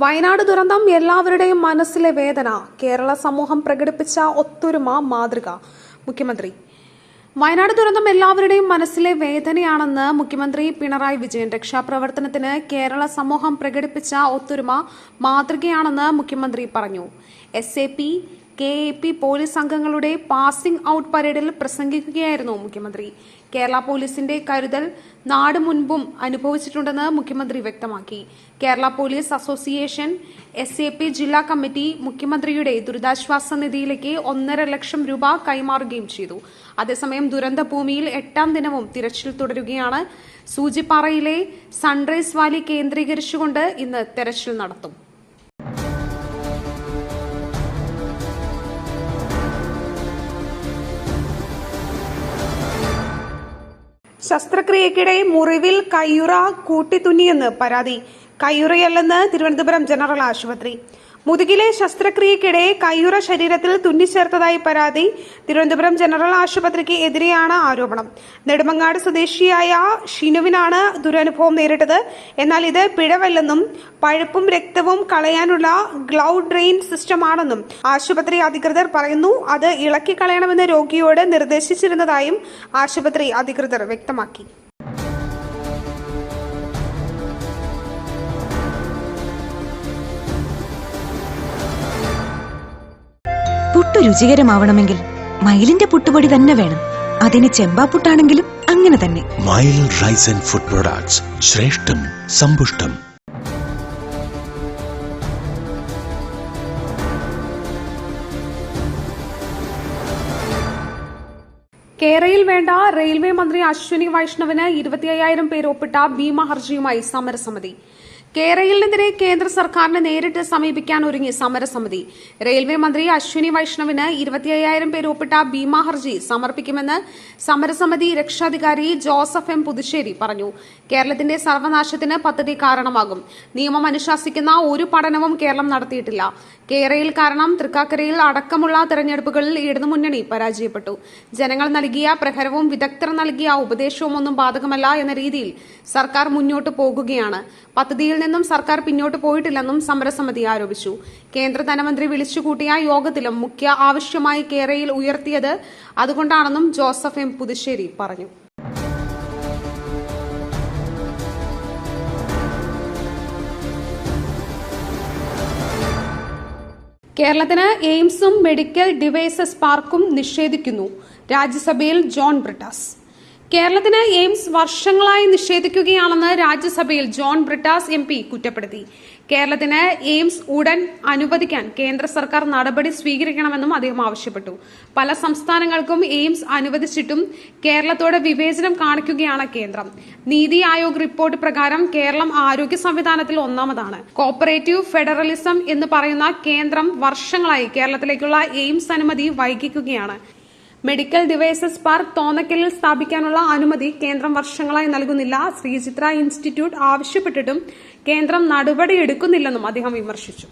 Wayanad ദുരന്തം എല്ലാവരുടെയും മനസ്സിലെ വേദന. കേരള സമൂഹം പ്രകടിപ്പിച്ച ഒത്തൊരുമ മാതൃക. മുഖ്യമന്ത്രി. വയനാട് ദുരന്തം എല്ലാവരുടെയും മനസ്സിലെ വേദനയാണെന്ന് മുഖ്യമന്ത്രി പിണറായി വിജയൻ രക്ഷാപ്രവർത്തനത്തിന് കേരള സമൂഹം പ്രകടിപ്പിച്ച ഒത്തൊരുമ മാതൃകയാണെന്ന് മുഖ്യമന്ത്രി പറഞ്ഞു. S K A P police അംഗങ്ങളുടെ പാസിംഗ് ഔട്ട് പരേഡിൽ പ്രസംഗിക്കുകയായിരുന്നു മുഖ്യമന്ത്രി. കേരള പോലീസിന്റെ കരുതൽ നാട് മുൻപും അനുഭവിച്ചിട്ടുണ്ടെന്ന് മുഖ്യമന്ത്രി വ്യക്തമാക്കി. Kerala police association S A P ജില്ലാ കമ്മിറ്റി മുഖ്യമന്ത്രിയുടെ ദുരിതാശ്വാസ നിധിയിലേക്ക് ഒന്നര ലക്ഷം രൂപ കൈമാറുകയും ചെയ്തു. അതേസമയം ദുരന്ത ഭൂമിയിൽ എട്ടാം ദിനവും തിരച്ചിൽ തുടരുകയാണ്. സൂചിപ്പാറയിലെ സൺറൈസ് വാലി കേന്ദ്രീകരിച്ചുകൊണ്ട് ഇന്ന് തെരച്ചിൽ നടത്തും. ശസ്ത്രക്രിയക്കിടെ മുറിവിൽ കയ്യുറ കൂട്ടിത്തുന്നിയെന്ന് പരാതി. കയ്യുറയല്ലെന്ന് തിരുവനന്തപുരം ജനറൽ ആശുപത്രി. മുതുകിലെ ശസ്ത്രക്രിയക്കിടെ കയ്യുറ ശരീരത്തിൽ തുന്നിച്ചേർത്തതായി പരാതി തിരുവനന്തപുരം ജനറൽ ആശുപത്രിക്ക് എതിരെയാണ് ആരോപണം. നെടുമങ്ങാട് സ്വദേശിയായ ഷിനുവിനാണ് ദുരനുഭവം നേരിട്ടത്. എന്നാൽ ഇത് പിഴവല്ലെന്നും പഴുപ്പും രക്തവും കളയാനുള്ള ഗ്ലൗ ഡ്രെയിൻ സിസ്റ്റമാണെന്നും ആശുപത്രി അധികൃതർ പറയുന്നു. അത് ഇളക്കി കളയണമെന്ന് രോഗിയോട് നിർദ്ദേശിച്ചിരുന്നതായും ആശുപത്രി അധികൃതർ വ്യക്തമാക്കി. പുട്ടു രുചികരമാവണമെങ്കിൽ മയിലിന്റെ പുട്ടുപൊടി തന്നെ വേണം. അതിന് ചെമ്പാപ്പുട്ടാണെങ്കിലും അങ്ങനെ തന്നെ. മയിൽ റൈസ് ആൻഡ് ഫുഡ് പ്രൊഡക്ട്സ് ശ്രേഷ്ഠം സമ്പുഷ്ടം. കേരളയിൽ വേണ്ട റെയിൽവേ മന്ത്രി അശ്വിനി വൈഷ്ണവിന് ഇരുപത്തി അയ്യായിരം പേര് ഒപ്പിട്ട ഭീമ ഹർജിയുമായി സമരസമിതി. കേരളിനെതിരെ കേന്ദ്ര സർക്കാരിനെ നേരിട്ട് സമീപിക്കാൻ ഒരുങ്ങി സമരസമിതി. റെയിൽവേ മന്ത്രി അശ്വിനി വൈഷ്ണവിന് ഇരുപത്തിയ്യായിരം പേര് ഒപ്പിട്ട ഭീമാ ഹർജി സമർപ്പിക്കുമെന്ന് സമരസമിതി രക്ഷാധികാരി ജോസഫ് എം പുതുശ്ശേരി പറഞ്ഞു. കേരളത്തിന്റെ സർവനാശത്തിന് പദ്ധതി കാരണമാകും. നിയമം അനുശാസിക്കുന്ന ഒരു പഠനവും കേരളം നടത്തിയിട്ടില്ല. കേരയിൽ കാരണം തൃക്കാക്കരയിൽ അടക്കമുള്ള തെരഞ്ഞെടുപ്പുകളിൽ ഇടതുമുന്നണി പരാജയപ്പെട്ടു. ജനങ്ങൾ നൽകിയ പ്രഹരവും വിദഗ്ധർ നൽകിയ ഉപദേശവും ഒന്നും ബാധകമല്ല എന്ന രീതിയിൽ സർക്കാർ മുന്നോട്ട് പോകുകയാണ്. പദ്ധതിയിൽ നിന്നും സർക്കാർ പിന്നോട്ട് പോയിട്ടില്ലെന്നും സമരസമിതി ആരോപിച്ചു. കേന്ദ്ര ധനമന്ത്രി വിളിച്ചുകൂട്ടിയ യോഗത്തിലും മുഖ്യ ആവശ്യമായി കേരയിൽ ഉയർത്തിയത് അതുകൊണ്ടാണെന്നും ജോസഫ് എം പുതുശ്ശേരി പറഞ്ഞു. കേരളത്തിന് എയിംസും മെഡിക്കൽ ഡിവൈസസ് പാർക്കും നിഷേധിക്കുന്നു. രാജ്യസഭയിൽ ജോൺ ബ്രിട്ടാസ്. കേരളത്തിന് എയിംസ് വർഷങ്ങളായി നിഷേധിക്കുകയാണെന്ന് രാജ്യസഭയിൽ ജോൺ ബ്രിട്ടാസ് എം പി കുറ്റപ്പെടുത്തി. കേരളത്തിന് എയിംസ് ഉടൻ അനുവദിക്കാൻ കേന്ദ്ര സർക്കാർ നടപടി സ്വീകരിക്കണമെന്നും അദ്ദേഹം ആവശ്യപ്പെട്ടു. പല സംസ്ഥാനങ്ങൾക്കും എയിംസ് അനുവദിച്ചിട്ടും കേരളത്തോട് വിവേചനം കാണിക്കുകയാണ് കേന്ദ്രം. നീതി ആയോഗ് റിപ്പോർട്ട് പ്രകാരം കേരളം ആരോഗ്യ സംവിധാനത്തിൽ ഒന്നാമതാണ്. കോപ്പറേറ്റീവ് ഫെഡറലിസം എന്ന് പറയുന്ന കേന്ദ്രം വർഷങ്ങളായി കേരളത്തിലേക്കുള്ള എയിംസ് അനുമതി വൈകിക്കുകയാണ്. മെഡിക്കൽ ഡിവൈസസ് പാർക്ക് തോന്നക്കലിൽ സ്ഥാപിക്കാനുള്ള അനുമതി കേന്ദ്രം വർഷങ്ങളായി നൽകുന്നില്ല. ശ്രീചിത്ര ഇൻസ്റ്റിറ്റ്യൂട്ട് ആവശ്യപ്പെട്ടിട്ടും കേന്ദ്രം നടപടിയെടുക്കുന്നില്ലെന്നും അദ്ദേഹം വിമർശിച്ചു.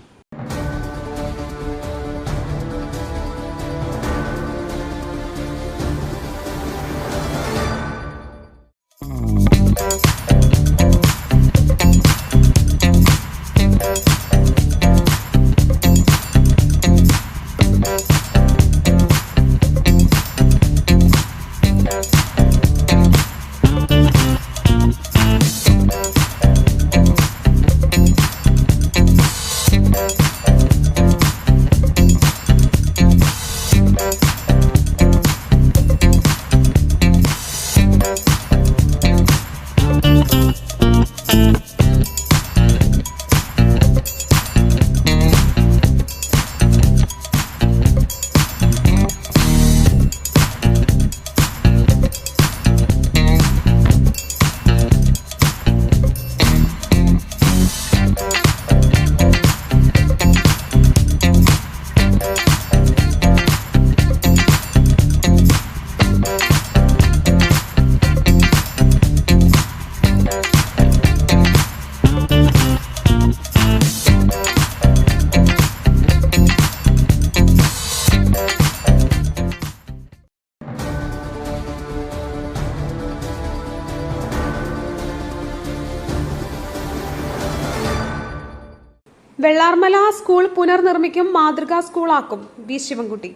സ്കൂൾ പുനർനിർമ്മിക്കും മാതൃകാ സ്കൂളാക്കും വി ശിവൻകുട്ടി.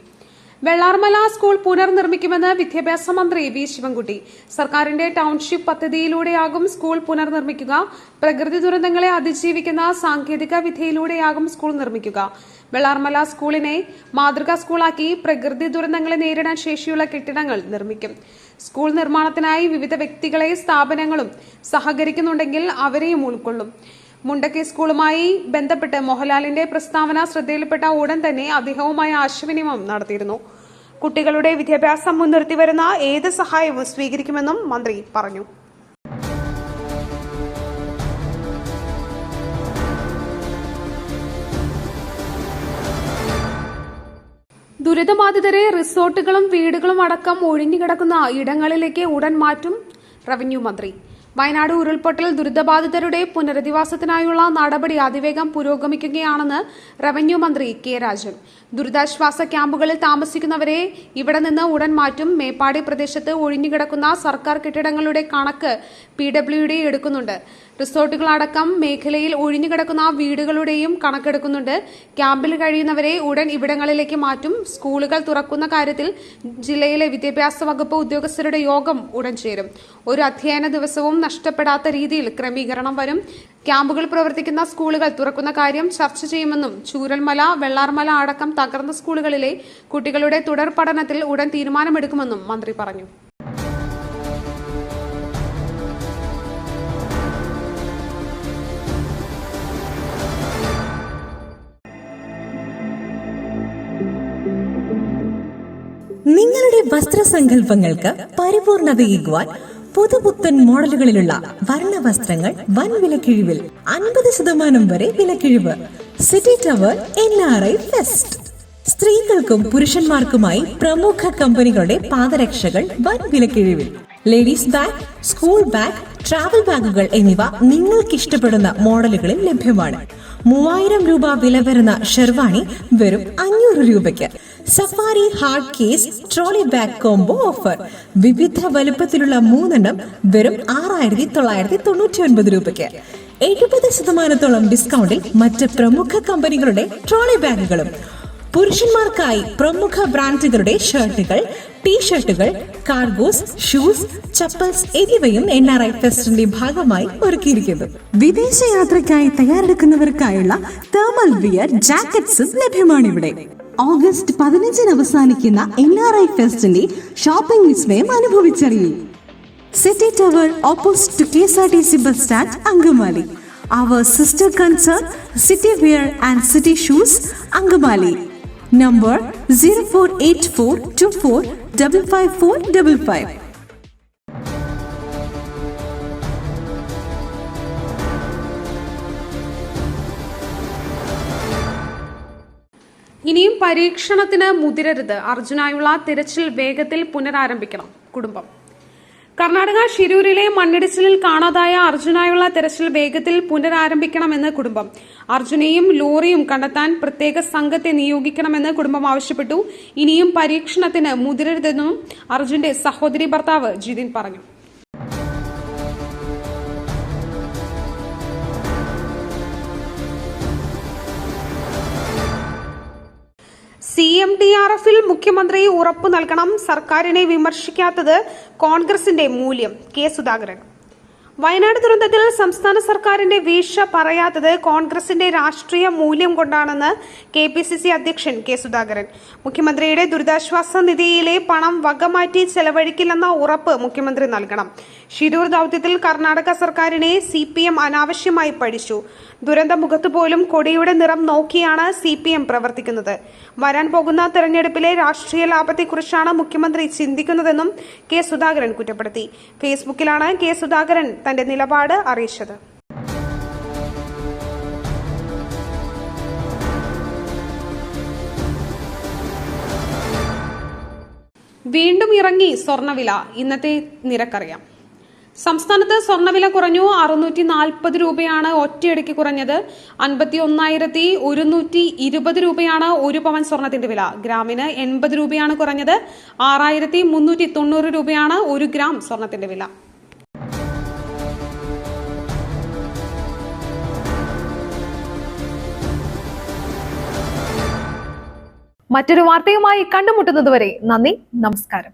വെള്ളാർമല സ്കൂൾ പുനർനിർമ്മിക്കുമെന്ന് വിദ്യാഭ്യാസ മന്ത്രി വി ശിവൻകുട്ടി. സർക്കാരിന്റെ ടൗൺഷിപ്പ് പദ്ധതിയിലൂടെയാകും സ്കൂൾ പുനർനിർമ്മിക്കുക. പ്രകൃതി ദുരന്തങ്ങളെ അതിജീവിക്കുന്ന സാങ്കേതിക വിദ്യയിലൂടെയാകും സ്കൂൾ നിർമ്മിക്കുക. വെള്ളാർമല സ്കൂളിനെ മാതൃകാ സ്കൂളാക്കി പ്രകൃതി ദുരന്തങ്ങളെ നേരിടാൻ ശേഷിയുള്ള കെട്ടിടങ്ങൾ നിർമ്മിക്കും. സ്കൂൾ നിർമ്മാണത്തിനായി വിവിധ വ്യക്തികളെ സ്ഥാപനങ്ങളും സഹകരിക്കുന്നുണ്ടെങ്കിൽ അവരെയും ഉൾക്കൊള്ളും. മുണ്ടക്കി സ്കൂളുമായി ബന്ധപ്പെട്ട് മോഹൻലാലിന്റെ പ്രസ്താവന ശ്രദ്ധയിൽപ്പെട്ട ഉടൻ തന്നെ അദ്ദേഹവുമായി ആശയവിനിമയം നടത്തിയിരുന്നു. കുട്ടികളുടെ വിദ്യാഭ്യാസം മുൻനിർത്തി വരുന്ന ഏത് സഹായവും സ്വീകരിക്കുമെന്നും മന്ത്രി പറഞ്ഞു. ദുരിതബാധിതരെ റിസോർട്ടുകളും വീടുകളും അടക്കം ഒഴിഞ്ഞുകിടക്കുന്ന ഇടങ്ങളിലേക്ക് ഉടൻ മാറ്റും റവന്യൂ മന്ത്രി. വയനാട് ഉരുൾപൊട്ടൽ ദുരിതബാധിതരുടെ പുനരധിവാസത്തിനായുള്ള നടപടി അതിവേഗം പുരോഗമിക്കുകയാണെന്ന് റവന്യൂ മന്ത്രി കെ രാജൻ. ദുരിതാശ്വാസ ക്യാമ്പുകളിൽ താമസിക്കുന്നവരെ ഇവിടെ നിന്ന് ഉടൻ മാറ്റും. മേപ്പാടി പ്രദേശത്ത് ഒഴിഞ്ഞുകിടക്കുന്ന സർക്കാർ കെട്ടിടങ്ങളുടെ കണക്ക് പി ഡബ്ല്യു എടുക്കുന്നുണ്ട്. റിസോർട്ടുകളടക്കം മേഖലയിൽ ഒഴിഞ്ഞുകിടക്കുന്ന വീടുകളുടെയും കണക്കെടുക്കുന്നുണ്ട്. ക്യാമ്പിൽ കഴിയുന്നവരെ ഉടൻ ഇവിടങ്ങളിലേക്ക് മാറ്റും. സ്കൂളുകൾ തുറക്കുന്ന കാര്യത്തിൽ ജില്ലയിലെ വിദ്യാഭ്യാസ വകുപ്പ് ഉദ്യോഗസ്ഥരുടെ യോഗം ഉടൻ ചേരും. ഒരു അധ്യയന ദിവസവും നഷ്ടപ്പെടാത്ത രീതിയിൽ ക്രമീകരണം വരും. ക്യാമ്പുകൾ പ്രവർത്തിക്കുന്ന സ്കൂളുകൾ തുറക്കുന്ന കാര്യം ചർച്ച ചെയ്യുമെന്നും ചൂരൽമല വെള്ളാർമല അടക്കം തകർന്ന സ്കൂളുകളിലെ കുട്ടികളുടെ തുടർ പഠനത്തിൽ ഉടൻ തീരുമാനമെടുക്കുമെന്നും മന്ത്രി പറഞ്ഞു. നിങ്ങളുടെ വസ്ത്രസങ്കല്പങ്ങൾക്ക് പരിപൂർണതയേകുവാൻ പുതുപുത്തൻ മോഡലുകളിലുള്ള വർണ വസ്ത്രങ്ങൾ വൻ വിലക്കിഴിവിൽ അൻപത് ശതമാനം വരെ വിലക്കിഴിവ്. City tower N R I fest സ്ത്രീകൾക്കും പുരുഷന്മാർക്കുമായി പ്രമുഖ കമ്പനികളുടെ പാദരക്ഷകൾ വൻ വിലക്കിഴിവിൽ. Ladies bag school bag travel ബാഗുകൾ എന്നിവ നിങ്ങൾക്ക് ഇഷ്ടപ്പെടുന്ന മോഡലുകളിൽ ലഭ്യമാണ്. മൂവായിരം രൂപ വില വരുന്ന ഷെർവാണി വെറും അഞ്ഞൂറ് രൂപയ്ക്ക്. Safari hard case trolley bag combo offer. വിവിധ വലുപ്പത്തിലുള്ള മൂന്നെണ്ണം വെറും ആറായിരത്തി തൊള്ളായിരത്തി തൊണ്ണൂറ്റി ഒൻപത് രൂപയ്ക്ക്. എഴുപത് ശതമാനത്തോളം ഡിസ്കൗണ്ടിൽ മറ്റ് പ്രമുഖ കമ്പനികളുടെ ട്രോളി ബാഗുകളും. പുരുഷന്മാർക്കായി പ്രമുഖ ബ്രാൻഡുകളുടെ ഷർട്ടുകൾ ടീഷർട്ടുകൾ കാർഗോസ് ഷൂസ് ചപ്പൽസ് എന്നിവയും എൻ ആർ ഐ ഫെസ്റ്റിന്റെ ഭാഗമായി ഒരുക്കിയിരിക്കുന്നു. വിദേശയാത്രയ്ക്കായി തയ്യാറെടുക്കുന്നവർക്കായുള്ള തേർമൽ വിയർ ജാക്കറ്റ്സും ലഭ്യമാണിവിടെ. ഓഗസ്റ്റ് പതിനഞ്ചിന് അവസാനിക്കുന്ന എൻ ആർ ഐ ഫെസ്റ്റിന്റെ ഷോപ്പിംഗ് വിസ്മയം അനുഭവിച്ചറിയും. City tower opposite K S R T C bus stand Angamaly. Our sister concern city wear and city shoes Angamaly. Number zero four eight four two four double five four double five പരീക്ഷണത്തിന് മുതിരരുത്. അർജുനായുള്ള തിരച്ചിൽ വേഗത്തിൽ പുനരാരംഭിക്കണം. കുടുംബം. കർണാടക ഷിരൂരിലെ മണ്ണിടിച്ചിലിൽ കാണാതായ അർജുനായുള്ള തെരച്ചിൽ വേഗത്തിൽ പുനരാരംഭിക്കണമെന്ന് കുടുംബം. അർജുനെയും ലോറിയും കണ്ടെത്താൻ പ്രത്യേക സംഘത്തെ നിയോഗിക്കണമെന്ന് കുടുംബം ആവശ്യപ്പെട്ടു. ഇനിയും പരീക്ഷണത്തിന് മുതിരരുതെന്നും അർജുന്റെ സഹോദരി ഭർത്താവ് ജിതിൻ പറഞ്ഞു. ഡി ആർ എഫിൽ മുഖ്യമന്ത്രി ഉറപ്പ് നൽകണം. സർക്കാരിനെ വിമർശിക്കാത്തത് കോൺഗ്രസിന്റെ മൂല്യം. കെ സുധാകരൻ. വയനാട് ദുരന്തത്തിൽ സംസ്ഥാന സർക്കാരിന്റെ വീഴ്ച പറയാത്തത് കോൺഗ്രസിന്റെ രാഷ്ട്രീയ മൂല്യം കൊണ്ടാണെന്ന് കെ പി സി സി അധ്യക്ഷൻ കെ സുധാകരൻ. മുഖ്യമന്ത്രിയുടെ ദുരിതാശ്വാസ നിധിയിലെ പണം വകമാറ്റി ചെലവഴിക്കില്ലെന്ന ഉറപ്പ് മുഖ്യമന്ത്രി നൽകണം. ഷിരൂർ ദൌത്യത്തിൽ കർണാടക സർക്കാരിനെ സി അനാവശ്യമായി പഴിച്ചു ദുരന്ത മുഖത്ത് പോലും കൊടിയുടെ നിറം നോക്കിയാണ് സി പി എം പ്രവർത്തിക്കുന്നത്. വരാൻ പോകുന്ന തെരഞ്ഞെടുപ്പിലെ രാഷ്ട്രീയ ലാഭത്തെക്കുറിച്ചാണ് മുഖ്യമന്ത്രി ചിന്തിക്കുന്നതെന്നും കെ സുധാകരൻ കുറ്റപ്പെടുത്തി. ഫേസ്ബുക്കിലാണ് കെ സുധാകരൻ തന്റെ നിലപാട് അറിയിച്ചത്. വീണ്ടും ഇറങ്ങി സ്വർണവില ഇന്നത്തെ നിരക്കറിയാം. സംസ്ഥാനത്ത് സ്വർണവില കുറഞ്ഞു. അറുന്നൂറ്റി നാൽപ്പത് രൂപയാണ് ഒറ്റയടിക്ക് കുറഞ്ഞത്. അൻപത്തി ഒന്നായിരത്തി ഒരുന്നൂറ്റി ഇരുപത് രൂപയാണ് ഒരു പവൻ സ്വർണത്തിന്റെ വില. ഗ്രാമിന് എൺപത് രൂപയാണ് കുറഞ്ഞത്. ആറായിരത്തി മുന്നൂറ്റി തൊണ്ണൂറ് രൂപയാണ് ഒരു ഗ്രാം സ്വർണത്തിന്റെ വില. മറ്റൊരു വാർത്തയുമായി കണ്ടുമുട്ടുന്നതുവരെ നന്ദി നമസ്കാരം.